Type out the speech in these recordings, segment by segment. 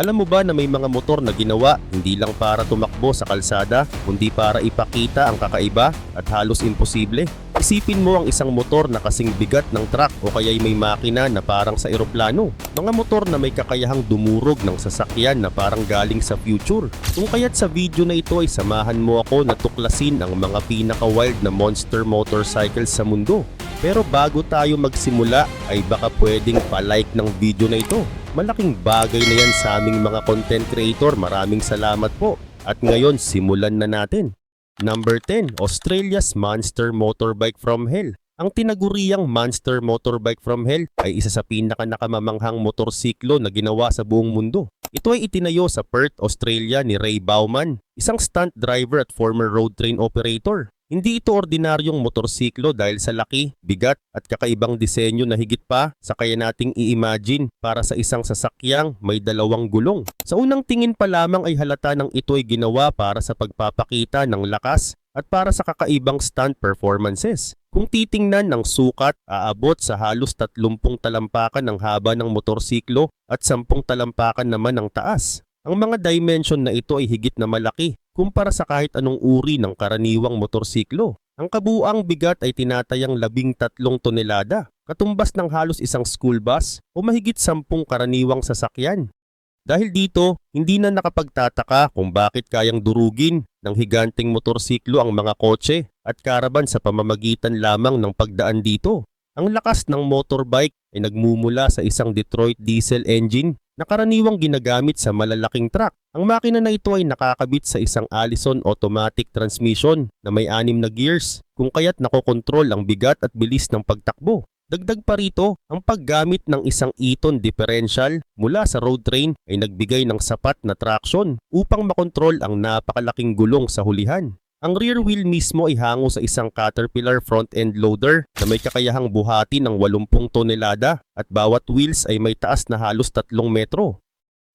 Alam mo ba na may mga motor na ginawa hindi lang para tumakbo sa kalsada, kundi para ipakita ang kakaiba at halos imposible? Isipin mo ang isang motor na kasing bigat ng truck o kaya'y may makina na parang sa eroplano. Mga motor na may kakayahang dumurog ng sasakyan na parang galing sa future. Kung kaya't sa video na ito ay samahan mo ako na tuklasin ang mga pinaka-wild na monster motorcycles sa mundo. Pero bago tayo magsimula ay baka pwedeng pa-like ng video na ito. Malaking bagay na yan sa aming mga content creator. Maraming salamat po. At ngayon simulan na natin. Number 10, Australia's Monster Motorbike from Hell. Ang tinaguriang Monster Motorbike from Hell ay isa sa pinaka nakamamanghang motorsiklo na ginawa sa buong mundo. Ito ay itinayo sa Perth, Australia ni Ray Bauman, isang stunt driver at former road train operator. Hindi ito ordinaryong motorsiklo dahil sa laki, bigat at kakaibang disenyo na higit pa sa kaya nating i-imagine para sa isang sasakyang may dalawang gulong. Sa unang tingin pa lamang ay halata ng ito ay ginawa para sa pagpapakita ng lakas at para sa kakaibang stunt performances. Kung titingnan ng sukat, aabot sa halos 30 talampakan ng haba ng motorsiklo at 10 talampakan naman ng taas. Ang mga dimension na ito ay higit na malaki kumpara sa kahit anong uri ng karaniwang motorsiklo. Ang kabuang bigat ay tinatayang 13 tonelada, katumbas ng halos isang school bus o mahigit 10 karaniwang sasakyan. Dahil dito, hindi na nakapagtataka kung bakit kayang durugin ng higanting motorsiklo ang mga kotse at karaban sa pamamagitan lamang ng pagdaan dito. Ang lakas ng motorbike ay nagmumula sa isang Detroit diesel engine na karaniwang ginagamit sa malalaking truck. Ang makina na ito ay nakakabit sa isang Allison automatic transmission na may anim na gears kung kaya't nakokontrol ang bigat at bilis ng pagtakbo. Dagdag pa rito, ang paggamit ng isang Eaton differential mula sa road train ay nagbigay ng sapat na traction upang makontrol ang napakalaking gulong sa hulihan. Ang rear wheel mismo ay hango sa isang Caterpillar front-end loader na may kakayahang buhati ng 80 tonelada at bawat wheels ay may taas na halos 3 metro.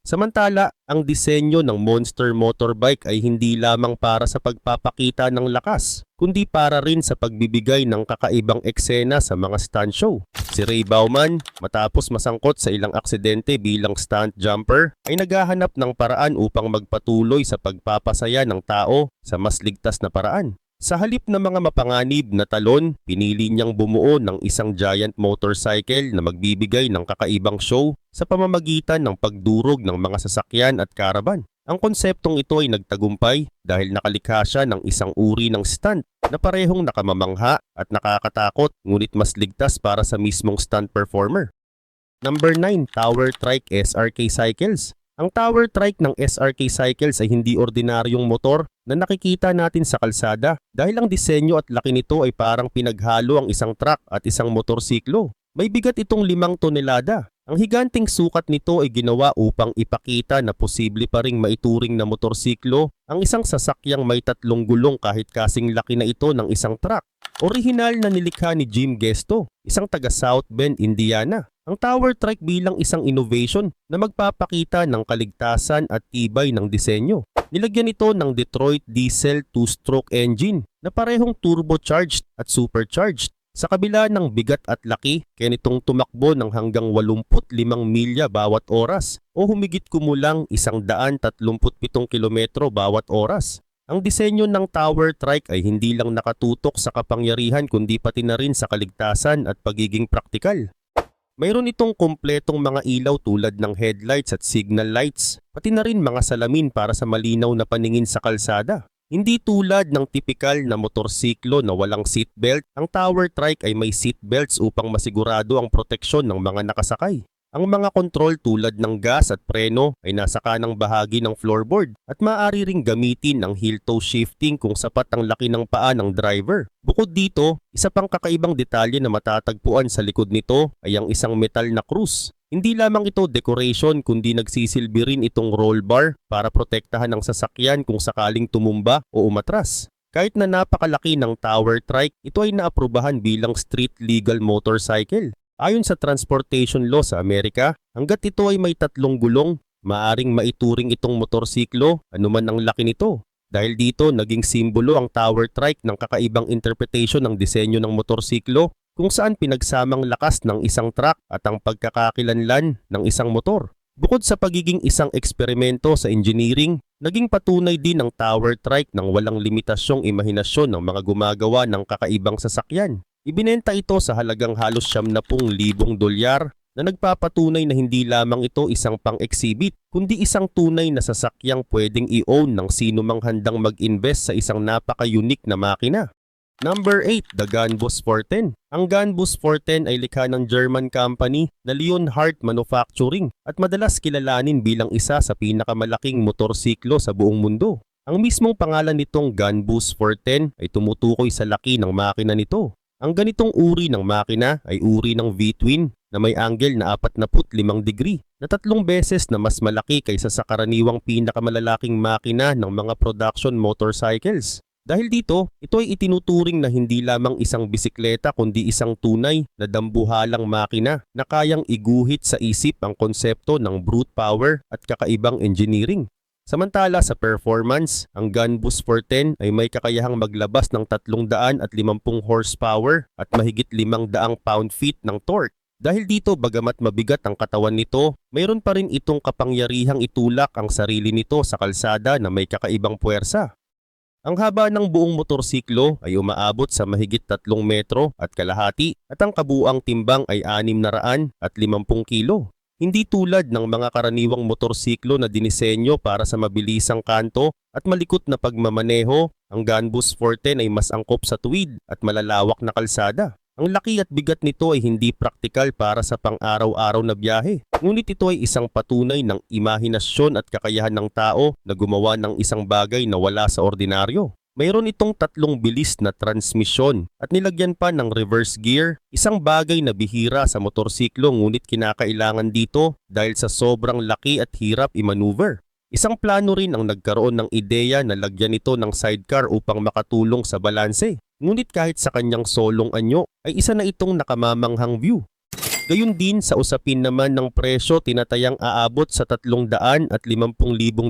Samantala, ang disenyo ng monster motorbike ay hindi lamang para sa pagpapakita ng lakas, kundi para rin sa pagbibigay ng kakaibang eksena sa mga stunt show. Si Ray Bauman, matapos masangkot sa ilang aksidente bilang stunt jumper, ay naghahanap ng paraan upang magpatuloy sa pagpapasaya ng tao sa mas ligtas na paraan. Sa halip na mga mapanganib na talon, pinili niyang bumuo ng isang giant motorcycle na magbibigay ng kakaibang show sa pamamagitan ng pagdurog ng mga sasakyan at karaban. Ang konseptong ito ay nagtagumpay dahil nakalikha siya ng isang uri ng stunt na parehong nakamamangha at nakakatakot ngunit mas ligtas para sa mismong stunt performer. Number 9, Tower Trike SRK Cycles. Ang tower trike ng SRK Cycles ay hindi ordinaryong motor na nakikita natin sa kalsada dahil ang disenyo at laki nito ay parang pinaghalo ang isang truck at isang motorsiklo. May bigat itong 5 tonelada. Ang higanting sukat nito ay ginawa upang ipakita na posible pa ring maituring na motorsiklo ang isang sasakyang may tatlong gulong kahit kasing laki na ito ng isang truck. Orihinal na nilikha ni Jim Gesto, isang taga South Bend, Indiana. Ang tower trike bilang isang innovation na magpapakita ng kaligtasan at tibay ng disenyo. Nilagyan ito ng Detroit diesel 2-stroke engine na parehong turbocharged at supercharged. Sa kabila ng bigat at laki, kaya nitong tumakbo ng hanggang 85 milya bawat oras o humigit kumulang 137 kilometro bawat oras. Ang disenyo ng tower trike ay hindi lang nakatutok sa kapangyarihan kundi pati na rin sa kaligtasan at pagiging praktikal. Mayroon itong kompletong mga ilaw tulad ng headlights at signal lights, pati na rin mga salamin para sa malinaw na paningin sa kalsada. Hindi tulad ng tipikal na motorsiklo na walang seatbelt, ang tower trike ay may seatbelts upang masigurado ang proteksyon ng mga nakasakay. Ang mga kontrol tulad ng gas at preno ay nasa kanang bahagi ng floorboard at maaari ring gamitin ang heel-toe shifting kung sapat ang laki ng paa ng driver. Bukod dito, isa pang kakaibang detalye na matatagpuan sa likod nito ay ang isang metal na krus. Hindi lamang ito decoration kundi nagsisilbi rin itong roll bar para protektahan ang sasakyan kung sakaling tumumba o umatras. Kahit na napakalaki ng tower trike, ito ay naaprubahan bilang street legal motorcycle. Ayon sa transportation law sa Amerika, hanggat ito ay may tatlong gulong, maaring maituring itong motorsiklo anuman ang laki nito. Dahil dito, naging simbolo ang tower trike ng kakaibang interpretation ng disenyo ng motorsiklo kung saan pinagsamang lakas ng isang truck at ang pagkakakilanlan ng isang motor. Bukod sa pagiging isang eksperimento sa engineering, naging patunay din ang tower trike ng walang limitasyong imahinasyon ng mga gumagawa ng kakaibang sasakyan. Ibinenta ito sa halagang halos 70,000 dolyar na nagpapatunay na hindi lamang ito isang pang-exhibit, kundi isang tunay na sasakyang pwedeng i-own ng sino mang handang mag-invest sa isang napaka-unique na makina. Number 8, the Gunbus 410. Ang Gunbus 410 ay likha ng German company na Leonhardt Manufacturing at madalas kilalanin bilang isa sa pinakamalaking motorsiklo sa buong mundo. Ang mismong pangalan nitong Gunbus 410 ay tumutukoy sa laki ng makina nito. Ang ganitong uri ng makina ay uri ng V-twin na may angle na 45 degree na tatlong beses na mas malaki kaysa sa karaniwang pinakamalalaking makina ng mga production motorcycles. Dahil dito, ito ay itinuturing na hindi lamang isang bisikleta kundi isang tunay na dambuhalang makina na kayang iguhit sa isip ang konsepto ng brute power at kakaibang engineering. Samantala sa performance, ang Gunbus 410 ay may kakayahang maglabas ng 350 horsepower at mahigit 500 pound-feet ng torque. Dahil dito bagamat mabigat ang katawan nito, mayroon pa rin itong kapangyarihang itulak ang sarili nito sa kalsada na may kakaibang puwersa. Ang haba ng buong motorsiklo ay umaabot sa mahigit 3 metro at kalahati at ang kabuang timbang ay 650 kilo. Hindi tulad ng mga karaniwang motorsiklo na dinisenyo para sa mabilisang kanto at malikot na pagmamaneho, ang Gunbus 410 ay mas angkop sa tuwid at malalawak na kalsada. Ang laki at bigat nito ay hindi praktikal para sa pang-araw-araw na biyahe. Ngunit ito ay isang patunay ng imahinasyon at kakayahan ng tao na gumawa ng isang bagay na wala sa ordinaryo. Mayroon itong tatlong bilis na transmisyon at nilagyan pa ng reverse gear, isang bagay na bihira sa motorsiklo ngunit kinakailangan dito dahil sa sobrang laki at hirap i-maneuver. Isang plano rin ang nagkaroon ng ideya na lagyan ito ng sidecar upang makatulong sa balanse. Ngunit kahit sa kanyang solong anyo ay isa na itong nakamamanghang view. Gayun din sa usapin naman ng presyo tinatayang aabot sa 350,000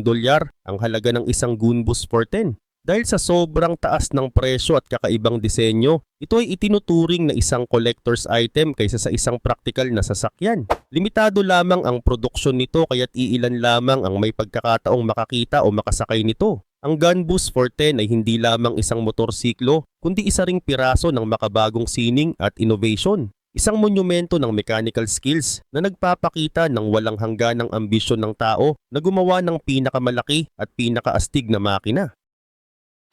dolyar ang halaga ng isang Gunbus 410. Dahil sa sobrang taas ng presyo at kakaibang disenyo, ito ay itinuturing na isang collector's item kaysa sa isang praktikal na sasakyan. Limitado lamang ang produksyon nito kaya't iilan lamang ang may pagkakataong makakita o makasakay nito. Ang Gunbus 410 ay hindi lamang isang motorsiklo, kundi isa ring piraso ng makabagong sining at innovation. Isang monumento ng mechanical skills na nagpapakita ng walang hangganang ambisyon ng tao na gumawa ng pinakamalaki at pinakaastig na makina.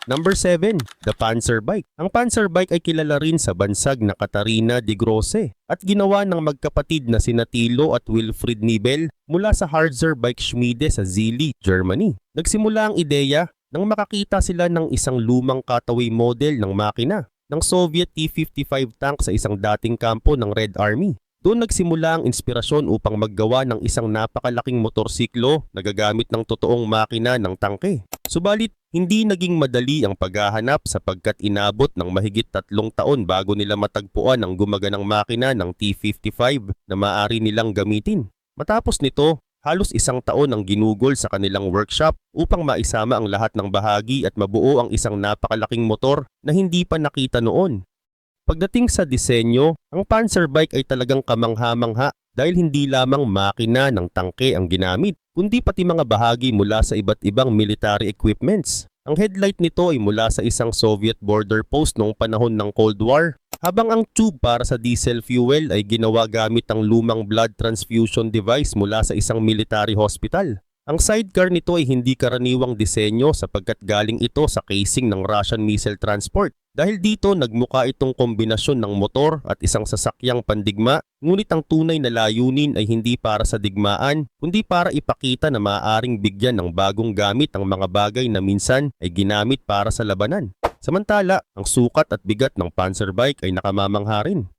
Number 7, the Panzer Bike. Ang Panzer Bike ay kilala rin sa bansag na Katarina de Grosse at ginawa ng magkapatid na sina Tilo at Wilfried Nibel mula sa Harzer Bike Schmiede sa Zili, Germany. Nagsimula ang ideya nang makakita sila ng isang lumang cutaway model ng makina ng Soviet T-55 tank sa isang dating kampo ng Red Army. Doon nagsimula ang inspirasyon upang maggawa ng isang napakalaking motorsiklo na gagamit ng totoong makina ng tangke. Subalit, hindi naging madali ang paghahanap sapagkat inabot ng mahigit tatlong taon bago nila matagpuan ang gumaganang makina ng T-55 na maaari nilang gamitin. Matapos nito, halos isang taon ang ginugol sa kanilang workshop upang maisama ang lahat ng bahagi at mabuo ang isang napakalaking motor na hindi pa nakita noon. Pagdating sa disenyo, ang Panzer Bike ay talagang kamangha-mangha dahil hindi lamang makina ng tangke ang ginamit, kundi pati mga bahagi mula sa iba't ibang military equipments. Ang headlight nito ay mula sa isang Soviet border post noong panahon ng Cold War, habang ang tube para sa diesel fuel ay ginawa gamit ang lumang blood transfusion device mula sa isang military hospital. Ang sidecar nito ay hindi karaniwang disenyo sapagkat galing ito sa casing ng Russian missile transport. Dahil dito nagmuka itong kombinasyon ng motor at isang sasakyang pandigma, ngunit ang tunay na layunin ay hindi para sa digmaan, kundi para ipakita na maaaring bigyan ng bagong gamit ang mga bagay na minsan ay ginamit para sa labanan. Samantala, ang sukat at bigat ng Panzer bike ay nakamamangha rin.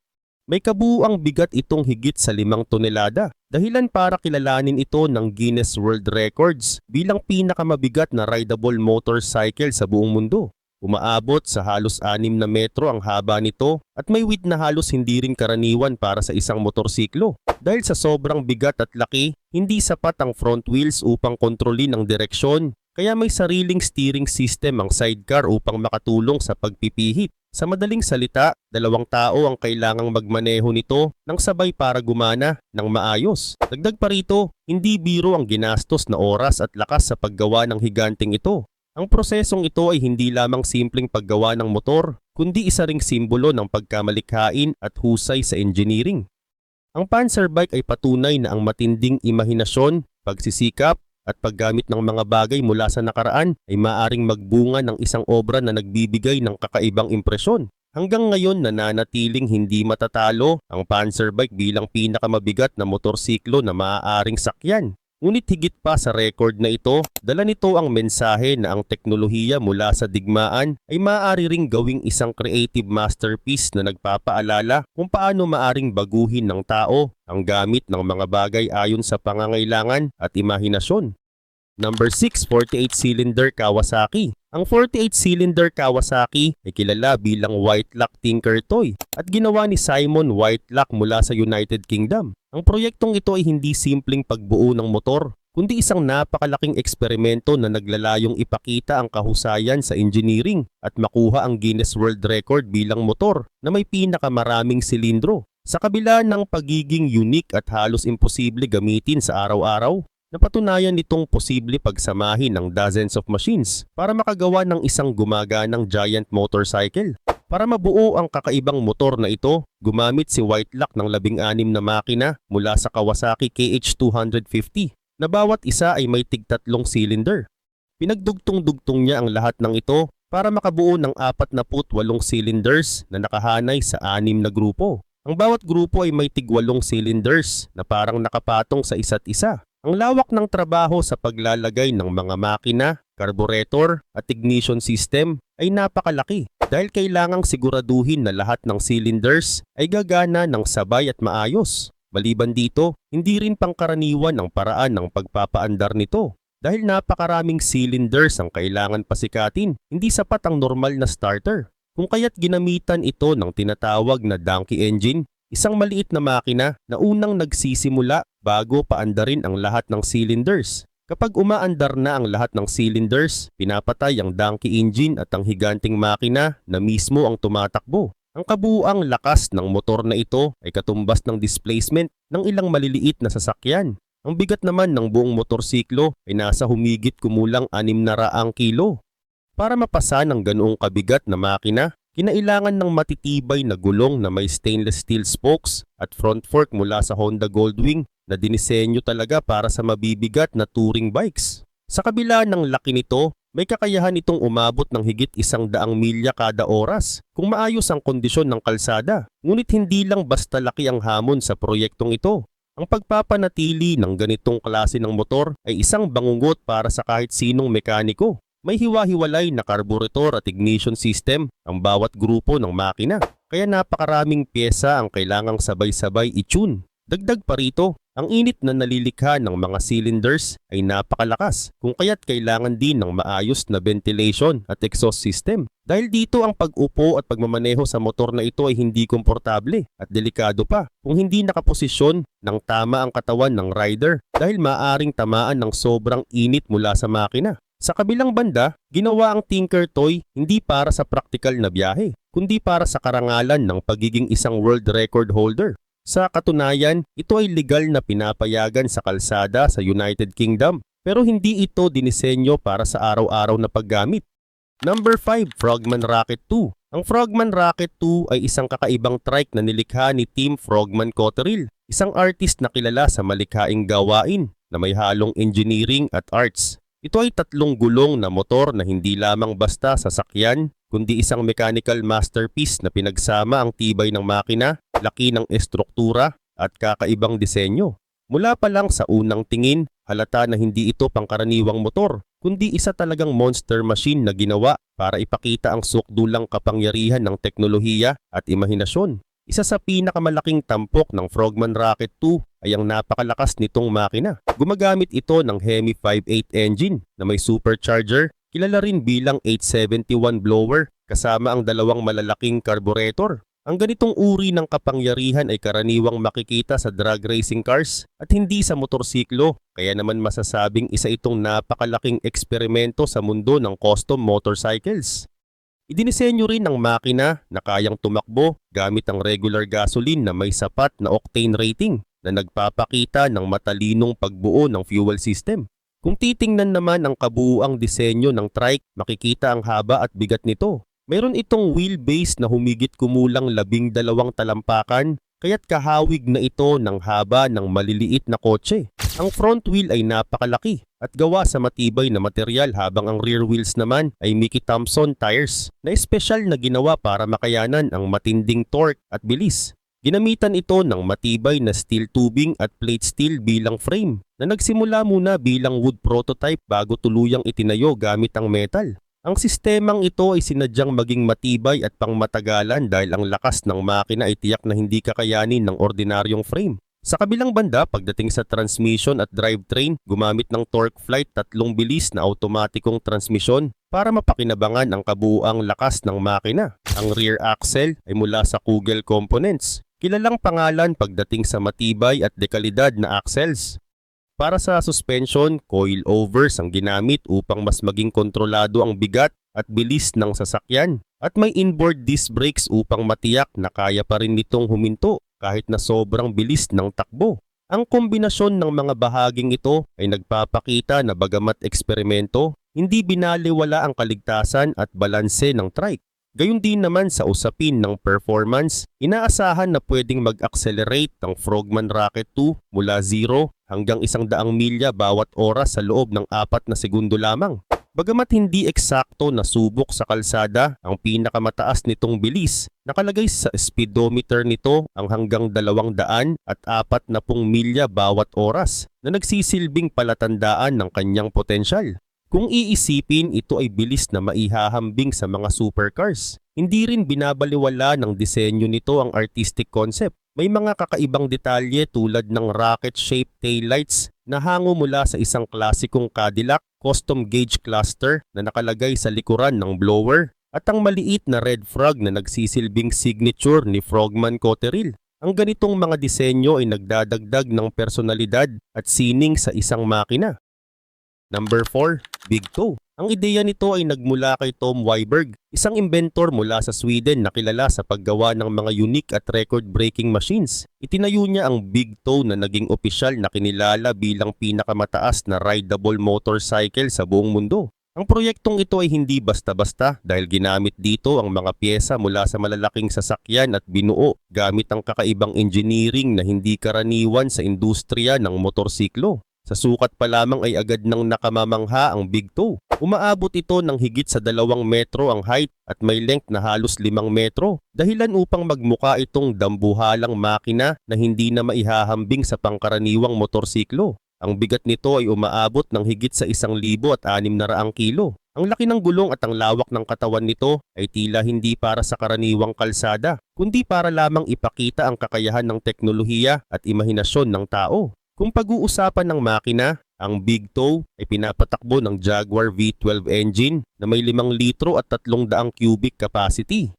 May kabuuang bigat itong higit sa limang tonelada, dahilan para kilalanin ito ng Guinness World Records bilang pinakamabigat na rideable motorcycle sa buong mundo. Umaabot sa halos 6 na metro ang haba nito at may width na halos hindi rin karaniwan para sa isang motorsiklo. Dahil sa sobrang bigat at laki, hindi sapat ang front wheels upang kontrolin ang direksyon, kaya may sariling steering system ang sidecar upang makatulong sa pagpipihit. Sa madaling salita, dalawang tao ang kailangang magmaneho nito ng sabay para gumana ng maayos. Dagdag pa rito, hindi biro ang ginastos na oras at lakas sa paggawa ng higanting ito. Ang prosesong ito ay hindi lamang simpleng paggawa ng motor, kundi isa ring simbolo ng pagkamalikhain at husay sa engineering. Ang Panzer bike ay patunay na ang matinding imahinasyon, pagsisikap, at paggamit ng mga bagay mula sa nakaraan ay maaring magbunga ng isang obra na nagbibigay ng kakaibang impresyon. Hanggang ngayon nananatiling hindi matatalo ang Panzer bike bilang pinakamabigat na motorsiklo na maaaring sakyan. Ngunit higit pa sa record na ito, dala nito ang mensahe na ang teknolohiya mula sa digmaan ay maaari ring gawing isang creative masterpiece na nagpapaalala kung paano maaring baguhin ng tao ang gamit ng mga bagay ayon sa pangangailangan at imahinasyon. Number 6, 48-cylinder Kawasaki. Ang 48-cylinder Kawasaki ay kilala bilang Whitelock Tinker Toy at ginawa ni Simon Whitelock mula sa United Kingdom. Ang proyektong ito ay hindi simpleng pagbuo ng motor, kundi isang napakalaking eksperimento na naglalayong ipakita ang kahusayan sa engineering at makuha ang Guinness World Record bilang motor na may pinakamaraming silindro. Sa kabila ng pagiging unique at halos imposible gamitin sa araw-araw, napatunayan nitong posible pagsamahin ng dozens of machines para makagawa ng isang gumaganang giant motorcycle. Para mabuo ang kakaibang motor na ito, gumamit si Whitelock ng labing-anim na makina mula sa Kawasaki KH250 na bawat isa ay may tigtatlong cylinder. Pinagdugtong-dugtong niya ang lahat ng ito para makabuo ng 48 cylinders na nakahanay sa anim na grupo. Ang bawat grupo ay may tigwalong cylinders na parang nakapatong sa isa't isa. Ang lawak ng trabaho sa paglalagay ng mga makina, carburetor at ignition system ay napakalaki dahil kailangang siguraduhin na lahat ng cylinders ay gagana ng sabay at maayos. Maliban dito, hindi rin pangkaraniwan ang paraan ng pagpapaandar nito. Dahil napakaraming cylinders ang kailangan pasikatin, hindi sapat ang normal na starter. Kung kaya't ginamitan ito ng tinatawag na donkey engine, isang maliit na makina na unang nagsisimula bago paandarin ang lahat ng cylinders. Kapag umaandar na ang lahat ng cylinders, pinapatay ang donkey engine at ang higanting makina na mismo ang tumatakbo. Ang kabuuang lakas ng motor na ito ay katumbas ng displacement ng ilang maliliit na sasakyan. Ang bigat naman ng buong motorsiklo ay nasa humigit kumulang 600 kilo. Para mapasa ng ganoong kabigat na makina, kinailangan ng matitibay na gulong na may stainless steel spokes at front fork mula sa Honda Goldwing na dinisenyo talaga para sa mabibigat na touring bikes. Sa kabila ng laki nito, may kakayahan itong umabot ng higit isang daang milya kada oras kung maayos ang kondisyon ng kalsada. Ngunit hindi lang basta laki ang hamon sa proyektong ito. Ang pagpapanatili ng ganitong klase ng motor ay isang bangungot para sa kahit sinong mekaniko. May hiwa-hiwalay na carburetor at ignition system ang bawat grupo ng makina. Kaya napakaraming pyesa ang kailangang sabay-sabay i-tune. Dagdag pa rito, ang init na nalilikha ng mga cylinders ay napakalakas kung kaya't kailangan din ng maayos na ventilation at exhaust system. Dahil dito ang pag-upo at pagmamaneho sa motor na ito ay hindi komportable at delikado pa kung hindi nakaposisyon ng tama ang katawan ng rider dahil maaring tamaan ng sobrang init mula sa makina. Sa kabilang banda, ginawa ang Tinker Toy hindi para sa praktikal na biyahe, kundi para sa karangalan ng pagiging isang world record holder. Sa katunayan, ito ay legal na pinapayagan sa kalsada sa United Kingdom pero hindi ito dinisenyo para sa araw-araw na paggamit. Number 5, Frogman Rocket 2. Ang Frogman Rocket 2 ay isang kakaibang trike na nilikha ni Team Frogman Cotterill, isang artist na kilala sa malikhaing gawain na may halong engineering at arts. Ito ay tatlong gulong na motor na hindi lamang basta sasakyan, kundi isang mechanical masterpiece na pinagsama ang tibay ng makina, laki ng estruktura at kakaibang disenyo. Mula pa lang sa unang tingin, halata na hindi ito pangkaraniwang motor, kundi isa talagang monster machine na ginawa para ipakita ang sukdulang kapangyarihan ng teknolohiya at imahinasyon. Isa sa pinakamalaking tampok ng Frogman Rocket 2 ay ang napakalakas nitong makina. Gumagamit ito ng Hemi 5.8 engine na may supercharger, kilala rin bilang 871 blower kasama ang dalawang malalaking carburetor. Ang ganitong uri ng kapangyarihan ay karaniwang makikita sa drag racing cars at hindi sa motorsiklo, kaya naman masasabing isa itong napakalaking eksperimento sa mundo ng custom motorcycles. Idinisenyo rin ng makina na kayang tumakbo gamit ang regular gasoline na may sapat na octane rating na nagpapakita ng matalinong pagbuo ng fuel system. Kung titingnan naman ang kabuuang disenyo ng trike, makikita ang haba at bigat nito. Mayroon itong wheelbase na humigit kumulang labing dalawang talampakan, kaya't kahawig na ito ng haba ng maliliit na kotse. Ang front wheel ay napakalaki at gawa sa matibay na material habang ang rear wheels naman ay Mickey Thompson tires na espesyal na ginawa para makayanan ang matinding torque at bilis. Ginamitan ito ng matibay na steel tubing at plate steel bilang frame na nagsimula muna bilang wood prototype bago tuluyang itinayo gamit ang metal. Ang sistemang ito ay sinadyang maging matibay at pangmatagalan dahil ang lakas ng makina ay tiyak na hindi kakayanin ng ordinaryong frame. Sa kabilang banda, pagdating sa transmission at drivetrain, gumamit ng torque flight tatlong bilis na automatikong transmisyon para mapakinabangan ang kabuuang lakas ng makina. Ang rear axle ay mula sa Kugel Components, kilalang pangalan pagdating sa matibay at dekalidad na axles. Para sa suspension, coilovers ang ginamit upang mas maging kontrolado ang bigat at bilis ng sasakyan. At may inboard disc brakes upang matiyak na kaya pa rin nitong huminto kahit na sobrang bilis ng takbo. Ang kombinasyon ng mga bahaging ito ay nagpapakita na bagamat eksperimento, hindi binaliwala ang kaligtasan at balanse ng trike. Gayun din naman sa usapin ng performance, inaasahan na pwedeng mag-accelerate ang Frogman Rocket 2 mula 0 hanggang 100 milya bawat oras sa loob ng 4 na segundo lamang. Bagamat hindi eksakto na subok sa kalsada ang pinakamataas nitong bilis, nakalagay sa speedometer nito ang hanggang 200 at 40 milya bawat oras na nagsisilbing palatandaan ng kanyang potensyal. Kung iisipin, ito ay bilis na maihahambing sa mga supercars. Hindi rin binabaliwala ng disenyo nito ang artistic concept. May mga kakaibang detalye tulad ng rocket-shaped taillights na hango mula sa isang klasikong Cadillac custom gauge cluster na nakalagay sa likuran ng blower at ang maliit na red frog na nagsisilbing signature ni Frogman Cotterill. Ang ganitong mga disenyo ay nagdadagdag ng personalidad at sining sa isang makina. Number 4, Big Toe. Ang ideya nito ay nagmula kay Tom Weiberg, isang inventor mula sa Sweden na kilala sa paggawa ng mga unique at record-breaking machines. Itinayo niya ang Big Toe na naging opisyal na kinilala bilang pinakamataas na rideable motorcycle sa buong mundo. Ang proyektong ito ay hindi basta-basta dahil ginamit dito ang mga pyesa mula sa malalaking sasakyan at binuo gamit ang kakaibang engineering na hindi karaniwan sa industriya ng motorsiklo. Sa sukat pa lamang ay agad nang nakamamangha ang Big Toe. Umaabot ito ng higit sa dalawang metro ang height at may length na halos limang metro. Dahilan upang magmuka itong dambuhalang makina na hindi na maihahambing sa pangkaraniwang motorsiklo. Ang bigat nito ay umaabot ng higit sa isang libo at anim na raang kilo. Ang laki ng gulong at ang lawak ng katawan nito ay tila hindi para sa karaniwang kalsada, kundi para lamang ipakita ang kakayahan ng teknolohiya at imahinasyon ng tao. Kung pag-uusapan ng makina, ang Big Toe ay pinapatakbo ng Jaguar V12 engine na may 5 litro at 300 cubic capacity.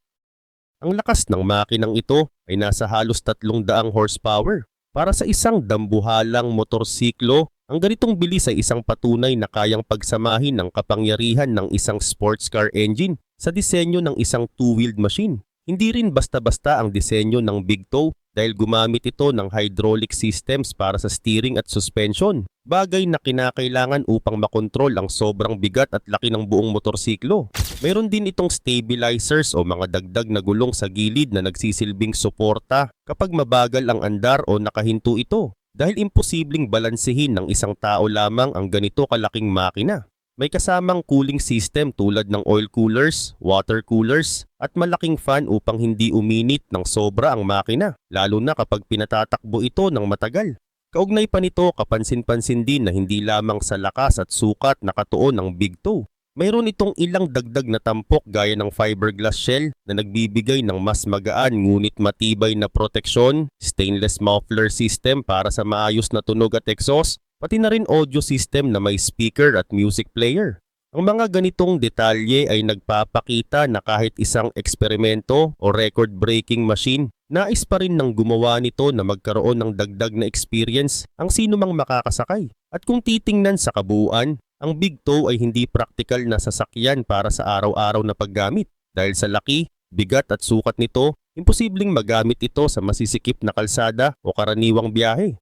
Ang lakas ng makinang ito ay nasa halos 300 horsepower. Para sa isang dambuhalang motorsiklo, ang ganitong bilis ay isang patunay na kayang pagsamahin ng kapangyarihan ng isang sports car engine sa disenyo ng isang two-wheeled machine. Hindi rin basta-basta ang disenyo ng Big Toe dahil gumamit ito ng hydraulic systems para sa steering at suspension, bagay na kinakailangan upang makontrol ang sobrang bigat at laki ng buong motorsiklo. Mayroon din itong stabilizers o mga dagdag na gulong sa gilid na nagsisilbing suporta kapag mabagal ang andar o nakahinto ito dahil imposibleng balansehin ng isang tao lamang ang ganito kalaking makina. May kasamang cooling system tulad ng oil coolers, water coolers, at malaking fan upang hindi uminit ng sobra ang makina, lalo na kapag pinatatakbo ito ng matagal. Kaugnay pa nito, kapansin-pansin din na hindi lamang sa lakas at sukat nakatuon ng Big Toe. Mayroon itong ilang dagdag na tampok gaya ng fiberglass shell na nagbibigay ng mas magaan ngunit matibay na proteksyon, stainless muffler system para sa maayos na tunog at exhaust, pati na rin audio system na may speaker at music player. Ang mga ganitong detalye ay nagpapakita na kahit isang eksperimento o record-breaking machine, nais pa rin ng gumawa nito na magkaroon ng dagdag na experience ang sino mang makakasakay. At kung titingnan sa kabuuan, ang Big Toe ay hindi praktikal na sasakyan para sa araw-araw na paggamit. Dahil sa laki, bigat at sukat nito, imposibleng magamit ito sa masisikip na kalsada o karaniwang biyahe.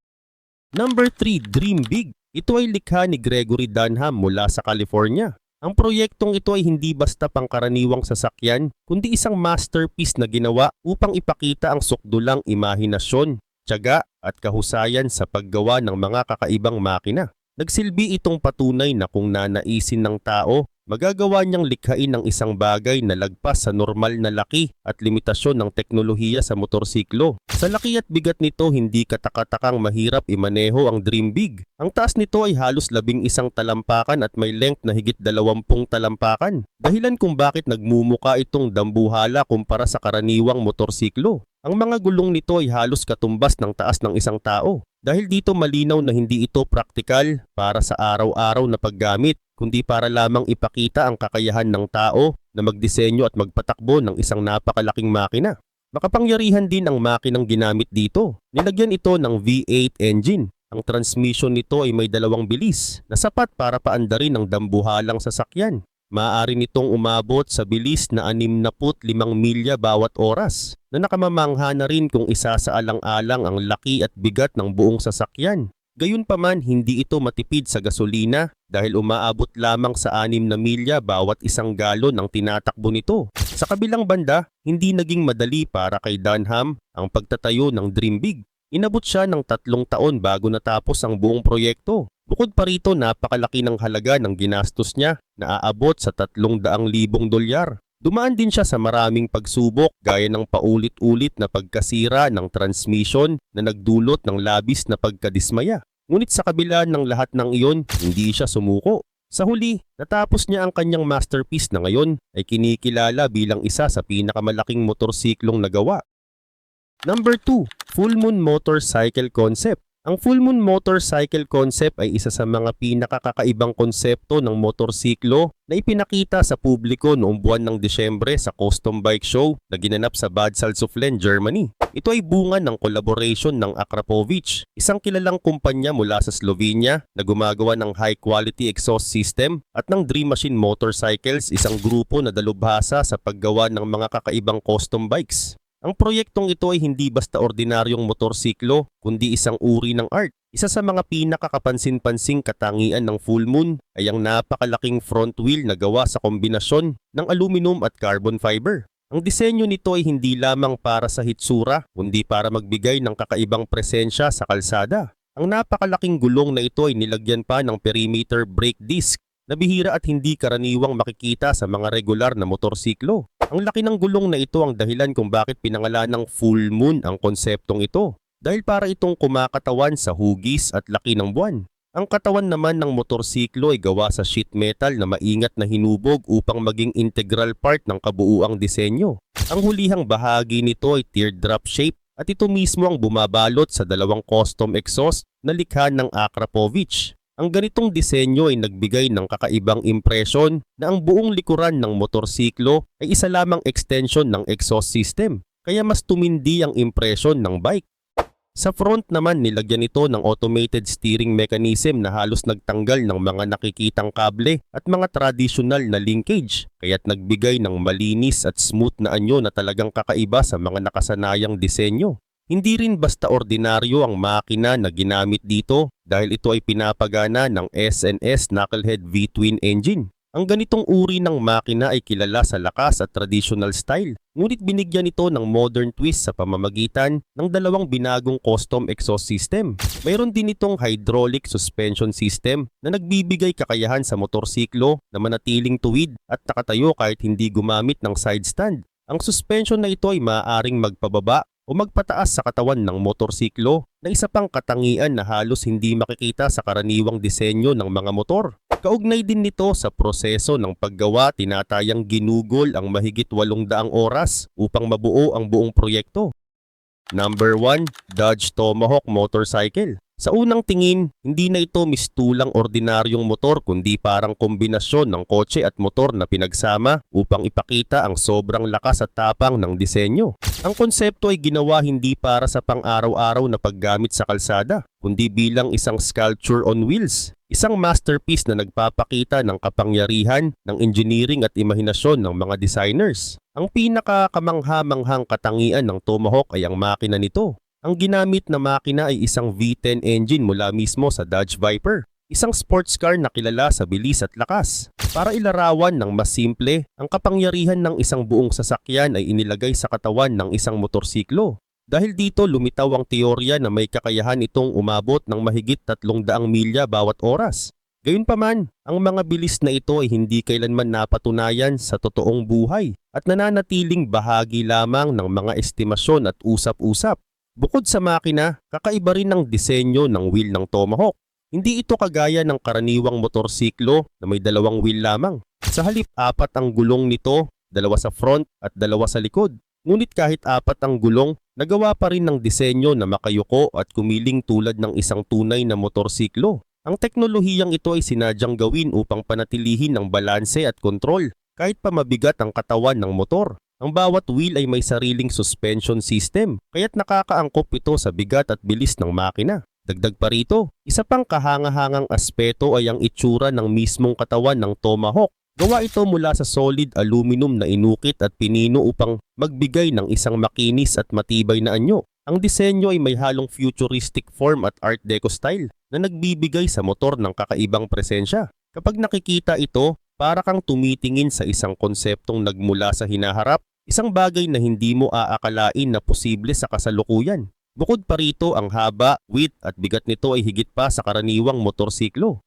Number 3, Dream Big. Ito ay likha ni Gregory Dunham mula sa California. Ang proyektong ito ay hindi basta pangkaraniwang sasakyan, kundi isang masterpiece na ginawa upang ipakita ang sukdulang imahinasyon, tiyaga at kahusayan sa paggawa ng mga kakaibang makina. Nagsilbi itong patunay na kung nanaisin ng tao, magagawa niyang likhain ng isang bagay na lagpas sa normal na laki at limitasyon ng teknolohiya sa motorsiklo. Sa laki at bigat nito, hindi katakatakang mahirap imaneho ang Dream Big. Ang taas nito ay halos labing isang talampakan at may length na higit dalawampung talampakan. Dahilan kung bakit nagmumuka itong dambuhala kumpara sa karaniwang motorsiklo. Ang mga gulong nito ay halos katumbas ng taas ng isang tao. Dahil dito malinaw na hindi ito praktikal para sa araw-araw na paggamit, kundi para lamang ipakita ang kakayahan ng tao na magdisenyo at magpatakbo ng isang napakalaking makina. Makapangyarihan din ang makinang ginamit dito. Nilagyan ito ng V8 engine. Ang transmission nito ay may dalawang bilis na sapat para paandarin ang dambuhalang sasakyan. Maaari nitong umabot sa bilis na 65 milya bawat oras na nakamamangha na rin kung isa sa alang-alang ang laki at bigat ng buong sasakyan. Gayunpaman, hindi ito matipid sa gasolina dahil umaabot lamang sa 6 na milya bawat isang galon ang tinatakbo nito. Sa kabilang banda, hindi naging madali para kay Dunham ang pagtatayo ng Dream Big. Inabot siya ng tatlong taon bago natapos ang buong proyekto. Bukod pa rito, napakalaki ng halaga ng ginastos niya na aabot sa 300,000 dolyar. Dumaan din siya sa maraming pagsubok gaya ng paulit-ulit na pagkasira ng transmission na nagdulot ng labis na pagkadismaya. Ngunit sa kabila ng lahat ng iyon, hindi siya sumuko. Sa huli, natapos niya ang kanyang masterpiece na ngayon ay kinikilala bilang isa sa pinakamalaking motorsiklong nagawa. Number 2, Full Moon Motorcycle Concept. Ang Full Moon Motorcycle Concept ay isa sa mga pinakakakaibang konsepto ng motorsiklo na ipinakita sa publiko noong buwan ng Desyembre sa Custom Bike Show na ginanap sa Bad Salzuflen, Germany. Ito ay bunga ng collaboration ng Akrapovic, isang kilalang kumpanya mula sa Slovenia na gumagawa ng high-quality exhaust system at ng Dream Machine Motorcycles, isang grupo na dalubhasa sa paggawa ng mga kakaibang custom bikes. Ang proyektong ito ay hindi basta ordinaryong motorsiklo, kundi isang uri ng art. Isa sa mga pinakakapansin-pansing katangian ng Full Moon ay ang napakalaking front wheel na gawa sa kombinasyon ng aluminum at carbon fiber. Ang disenyo nito ay hindi lamang para sa hitsura, kundi para magbigay ng kakaibang presensya sa kalsada. Ang napakalaking gulong na ito ay nilagyan pa ng perimeter brake disc na bihira at hindi karaniwang makikita sa mga regular na motorsiklo. Ang laki ng gulong na ito ang dahilan kung bakit pinangalan ng full moon ang konseptong ito. Dahil para itong kumakatawan sa hugis at laki ng buwan. Ang katawan naman ng motorsiklo ay gawa sa sheet metal na maingat na hinubog upang maging integral part ng kabuuang disenyo. Ang hulihang bahagi nito ay teardrop shape at ito mismo ang bumabalot sa dalawang custom exhaust na likha ng Akrapovic. Ang ganitong disenyo ay nagbigay ng kakaibang impresyon na ang buong likuran ng motorsiklo ay isa lamang extension ng exhaust system, kaya mas tumindi ang impresyon ng bike. Sa front naman nilagyan ito ng automated steering mechanism na halos nagtanggal ng mga nakikitang kable at mga traditional na linkage, kaya't nagbigay ng malinis at smooth na anyo na talagang kakaiba sa mga nakasanayang disenyo. Hindi rin basta ordinaryo ang makina na ginamit dito dahil ito ay pinapagana ng SNS Knucklehead V-Twin engine. Ang ganitong uri ng makina ay kilala sa lakas at traditional style, ngunit binigyan ito ng modern twist sa pamamagitan ng dalawang binagong custom exhaust system. Mayroon din itong hydraulic suspension system na nagbibigay kakayahan sa motorsiklo na manatiling tuwid at nakatayo kahit hindi gumamit ng side stand. Ang suspension na ito ay maaaring magpababa o magpataas sa katawan ng motorsiklo na isa pang katangian na halos hindi makikita sa karaniwang disenyo ng mga motor. Kaugnay din nito sa proseso ng paggawa tinatayang ginugol ang mahigit 800 oras upang mabuo ang buong proyekto. Number 1, Dodge Tomahawk Motorcycle. Sa unang tingin, hindi na ito mistulang ordinaryong motor kundi parang kombinasyon ng kotse at motor na pinagsama upang ipakita ang sobrang lakas at tapang ng disenyo. Ang konsepto ay ginawa hindi para sa pang-araw-araw na paggamit sa kalsada, kundi bilang isang sculpture on wheels. Isang masterpiece na nagpapakita ng kapangyarihan ng engineering at imahinasyon ng mga designers. Ang pinakakamangha-manghang katangian ng Tomahawk ay ang makina nito. Ang ginamit na makina ay isang V10 engine mula mismo sa Dodge Viper, isang sports car na kilala sa bilis at lakas. Para ilarawan ng mas simple, ang kapangyarihan ng isang buong sasakyan ay inilagay sa katawan ng isang motorsiklo. Dahil dito lumitaw ang teorya na may kakayahan itong umabot ng mahigit 300 milya bawat oras. Gayunpaman, ang mga bilis na ito ay hindi kailanman napatunayan sa totoong buhay at nananatiling bahagi lamang ng mga estimasyon at usap-usap. Bukod sa makina, kakaiba rin ang disenyo ng wheel ng Tomahawk. Hindi ito kagaya ng karaniwang motorsiklo na may dalawang wheel lamang. Sa halip apat ang gulong nito, dalawa sa front at dalawa sa likod. Ngunit kahit apat ang gulong, nagawa pa rin ng disenyo na makayuko at kumiling tulad ng isang tunay na motorsiklo. Ang teknolohiyang ito ay sinadyang gawin upang panatilihin ang balanse at kontrol kahit pa mabigat ang katawan ng motor. Ang bawat wheel ay may sariling suspension system, kaya't nakakaangkop ito sa bigat at bilis ng makina. Dagdag pa rito, isa pang kahanga-hangang aspeto ay ang itsura ng mismong katawan ng Tomahawk. Gawa ito mula sa solid aluminum na inukit at pinino upang magbigay ng isang makinis at matibay na anyo. Ang disenyo ay may halong futuristic form at art deco style na nagbibigay sa motor ng kakaibang presensya. Kapag nakikita ito, para kang tumitingin sa isang konseptong nagmula sa hinaharap Isang bagay na hindi mo aakalain na posible sa kasalukuyan. Bukod pa rito ang haba, width at bigat nito ay higit pa sa karaniwang motorsiklo.